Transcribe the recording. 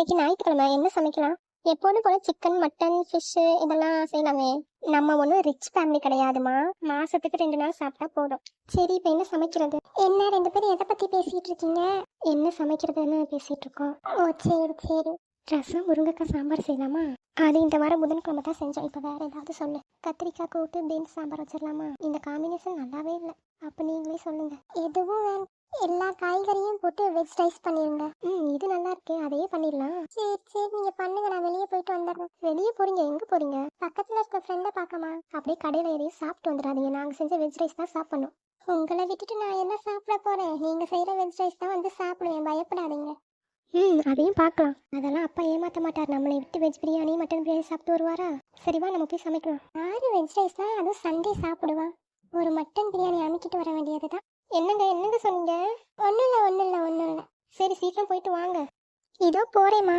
இன்னைக்கு ஞாயிற்றுக்கிழமை. என்ன சமைக்கலாம்? எப்போதும் போல சிக்கன் மட்டன் ஃபிஷ் இதெல்லாம் செய்யலாமே. நம்ம ஒன்றும் ரிச் ஃபேமிலி கிடையாதுமா மாசத்துக்கு ரெண்டு நாள் சாப்பிட்டா போதும். சரி இப்போ என்ன சமைக்கிறது? என்ன ரெண்டு பேரும் எதை பத்தி பேசிட்டு இருக்கீங்க? என்ன சமைக்கிறதுன்னு பேசிட்டு இருக்கோம். ஓ சரி சரி. ரசம் முருங்கைக்காய் சாம்பார் செய்யலாமா? அது இந்த வாரம் புதன்கிழமை தான் செஞ்சோம். இப்போ வேற ஏதாவது சொல்லு. கத்திரிக்காய் கூட்டு பீன்ஸ் சாம்பார் வச்சிடலாமா? இந்த காம்பினேஷன் நல்லாவே இல்லை. அப்போ நீங்களே சொல்லுங்க. எதுவும் வேணும் எல்லா காய்கறியும் போட்டு வெஜ் ரைஸ் பண்ணிருங்க. ம் இது நல்லா இருக்கே அதையே பண்ணிடலாம். சரி சரி நீங்க பண்ணுங்க. நான் வெளியே போயிட்டு வந்துடுறேன். வெளியே போறீங்க? எங்க போறீங்க? பக்கத்துல இருக்க ஃப்ரெண்டை பார்க்கமா அப்படியே கடையில ஏறி சாப்பிட்டு வந்துடாதீங்க. நாங்க செஞ்ச வெஜ் ரைஸ் தான் சாப்பிடணும். உங்களை விட்டுட்டு நான் என்ன சாப்பிட போறேன்? நீங்க செய்யற வெஜ் ரைஸ் தான் வந்து சாப்பிடுவேன் பயப்படாதீங்க. ம் அதையும் பார்க்கலாம். அதெல்லாம் அப்பா ஏமாத்த மாட்டார். நம்மளை விட்டு வெஜ் பிரியாணி மட்டன் பிரியாணி சாப்பிட்டு வருவாரா? சரிவா நம்ம போய் சமைக்கலாம். ஆறு வெஜ் ரைஸ் தான் அதுவும் சண்டே சாப்பிடுவா? ஒரு மட்டன் பிரியாணி அமைக்கிட்டு வர வேண்டியது தான் என்னங்க என்னங்க சொன்னீங்க? ஒன்றும் இல்லை ஒன்றும் இல்லை ஒன்றும் இல்லை. சரி சீக்கிரம் போயிட்டு வாங்க. இதோ போறேம்மா.